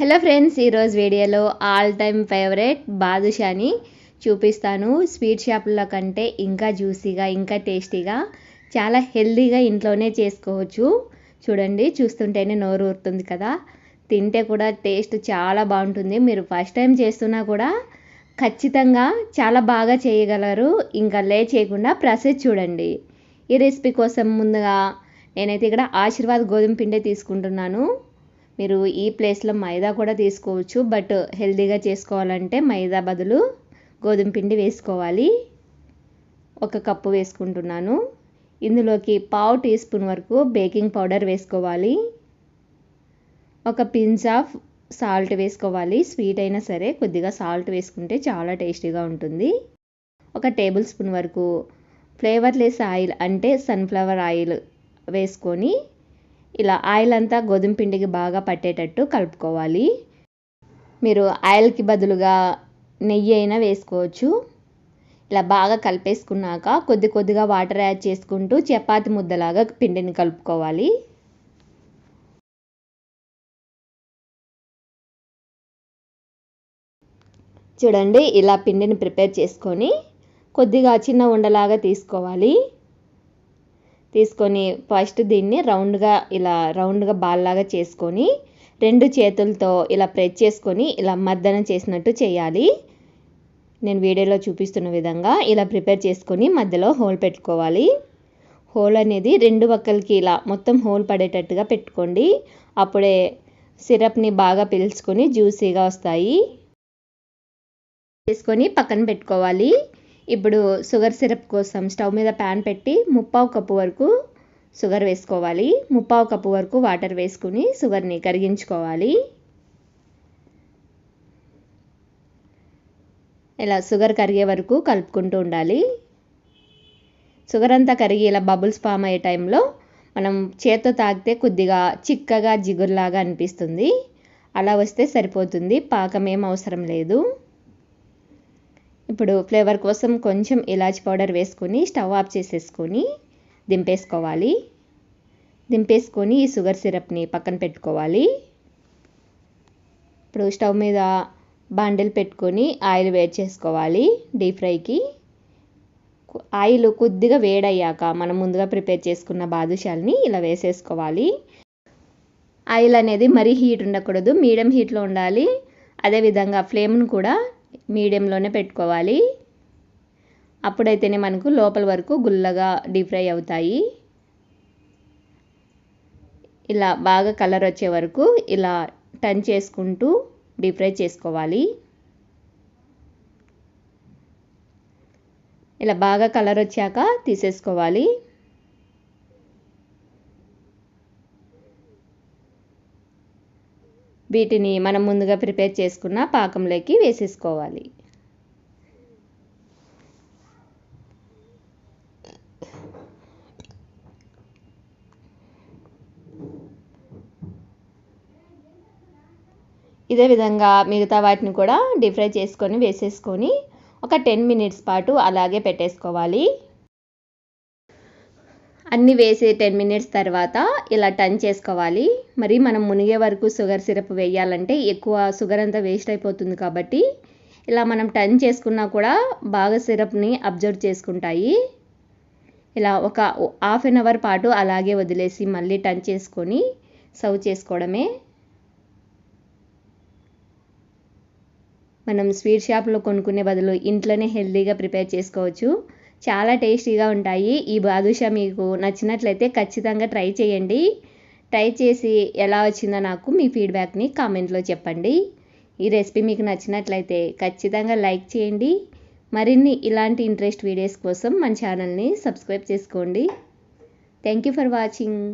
Hello friends ఈరోజు వీడియోలో all time favourite బాదుషాని చూపిస్తాను. స్వీట్ షాపుల కంటే ఇంకా జ్యూసీగా ఇంకా టేస్టీగా చాలా హెల్దీగా ఇంట్లోనే చేసుకోవచ్చు. చూడండి చూస్తుంటేనే నోరు ఊరుతుంది కదా. తింటే కూడా టేస్ట్ చాలా బాగుంటుంది. మీరు ఫస్ట్ టైం చేస్తున్నా కూడా ఖచ్చితంగా చాలా బాగా చేయగలరు. ఇంకా లే చేయకుండా ప్రాసెస్ చూడండి. ఈ రెసిపీ కోసం ముందుగా నేనైతే ఇక్కడ ఆశీర్వాద్ గోధుమ పిండి తీసుకుంటున్నాను. మీరు ఈ ప్లేస్లో మైదా కూడా తీసుకోవచ్చు బట్ హెల్దీగా చేసుకోవాలంటే మైదా బదులు గోధుమ పిండి వేసుకోవాలి. ఒక కప్పు వేసుకుంటున్నాను. ఇందులోకి పావు టీ స్పూన్ వరకు బేకింగ్ పౌడర్ వేసుకోవాలి. ఒక పించ్ ఆఫ్ సాల్ట్ వేసుకోవాలి. స్వీట్ అయినా సరే కొద్దిగా సాల్ట్ వేసుకుంటే చాలా టేస్టీగా ఉంటుంది. ఒక టేబుల్ స్పూన్ వరకు ఫ్లేవర్లెస్ ఆయిల్ అంటే సన్ఫ్లవర్ ఆయిల్ వేసుకొని ఇలా ఆయిల్ అంతా గోధుమ పిండికి బాగా పట్టేటట్టు కలుపుకోవాలి. మీరు ఆయిల్కి బదులుగా నెయ్యి అయినా వేసుకోవచ్చు. ఇలా బాగా కలిపేసుకున్నాక కొద్ది కొద్దిగా వాటర్ యాడ్ చేసుకుంటూ చపాతి ముద్దలాగా పిండిని కలుపుకోవాలి. చూడండి ఇలా పిండిని ప్రిపేర్ చేసుకొని కొద్దిగా చిన్న ఉండలాగా తీసుకోవాలి. తీసుకొని ఫస్ట్ దీన్ని రౌండ్గా ఇలా రౌండ్గా బాల్లాగా చేసుకొని రెండు చేతులతో ఇలా ప్రెస్ చేసుకొని ఇలా మర్దనం చేసినట్టు చేయాలి. నేను వీడియోలో చూపిస్తున్న విధంగా ఇలా ప్రిపేర్ చేసుకొని మధ్యలో హోల్ పెట్టుకోవాలి. హోల్ అనేది రెండు పక్కలకి ఇలా మొత్తం హోల్ పడేటట్టుగా పెట్టుకోండి. అప్పుడే సిరప్ని బాగా పీల్చుకొని జ్యూసీగా వస్తాయి. చేసుకొని పక్కన పెట్టుకోవాలి. ఇప్పుడు షుగర్ సిరప్ కోసం స్టవ్ మీద ప్యాన్ పెట్టి ముప్పావు కప్పు వరకు షుగర్ వేసుకోవాలి. ముప్పావు కప్పు వరకు వాటర్ వేసుకుని షుగర్ని కరిగించుకోవాలి. ఇలా షుగర్ కరిగే వరకు కలుపుకుంటూ ఉండాలి. షుగర్ అంతా కరిగి ఇలా బబుల్స్ ఫామ్ అయ్యే టైంలో మనం చేత్తో తాగితే కొద్దిగా చిక్కగా జిగురులాగా అనిపిస్తుంది. అలా వస్తే సరిపోతుంది. పాకం ఏం అవసరం లేదు. ఇప్పుడు ఫ్లేవర్ కోసం కొంచెం ఇలాచి పౌడర్ వేసుకొని స్టవ్ ఆఫ్ చేసేసుకొని దింపేసుకోవాలి. దింపేసుకొని ఈ షుగర్ సిరప్ని పక్కన పెట్టుకోవాలి. ఇప్పుడు స్టవ్ మీద బాండిల్ పెట్టుకొని ఆయిల్ వేడి చేసుకోవాలి డీప్ ఫ్రైకి. ఆయిల్ కొద్దిగా వేడయ్యాక మనం ముందుగా ప్రిపేర్ చేసుకున్న బాదుషాల్ని ఇలా వేసేసుకోవాలి. ఆయిల్ అనేది మరీ హీట్ ఉండకూడదు మీడియం హీట్లో ఉండాలి. అదేవిధంగా ఫ్లేమ్ను కూడా మీడియంలోనే పెట్టుకోవాలి. అప్పుడైతేనే మనకు లోపల వరకు గుల్లగా డీప్ ఫ్రై అవుతాయి. ఇలా బాగా కలర్ వచ్చే వరకు ఇలా టర్న్ చేసుకుంటూ డీప్ ఫ్రై చేసుకోవాలి. ఇలా బాగా కలర్ వచ్చాక తీసేసుకోవాలి. వీటిని మనం ముందుగా ప్రిపేర్ చేసుకున్న పాకంలోకి వేసేసుకోవాలి. ఇదే విధంగా మిగతా వాటిని కూడా డీప్ ఫ్రై చేసుకొని వేసేసుకొని ఒక టెన్ మినిట్స్ పాటు అలాగే పెట్టేసుకోవాలి. అన్నీ వేసి టెన్ మినిట్స్ తర్వాత ఇలా టర్న్ చేసుకోవాలి. మరి మనం మునిగే వరకు షుగర్ సిరప్ వేయాలంటే ఎక్కువ షుగర్ అంతా వేస్ట్ అయిపోతుంది కాబట్టి ఇలా మనం టర్న్ చేసుకున్నా కూడా బాగా సిరప్ని అబ్జర్వ్ చేసుకుంటాయి. ఇలా ఒక హాఫ్ అన్ అవర్ పాటు అలాగే వదిలేసి మళ్ళీ టర్న్ చేసుకొని సర్వ్ చేసుకోవడమే. మనం స్వీట్ షాప్లో కొనుక్కునే బదులు ఇంట్లోనే హెల్తీగా ప్రిపేర్ చేసుకోవచ్చు. చాలా టేస్టీగా ఉంటాయి. ఈ బాదుషా మీకు నచ్చినట్లయితే ఖచ్చితంగా ట్రై చేయండి. ట్రై చేసి ఎలా వచ్చిందో నాకు మీ ఫీడ్బ్యాక్ని కామెంట్లో చెప్పండి. ఈ రెసిపీ మీకు నచ్చినట్లయితే ఖచ్చితంగా లైక్ చేయండి. మరిన్ని ఇలాంటి ఇంట్రెస్ట్ వీడియోస్ కోసం మన ఛానల్ని సబ్స్క్రైబ్ చేసుకోండి. Thank you for watching.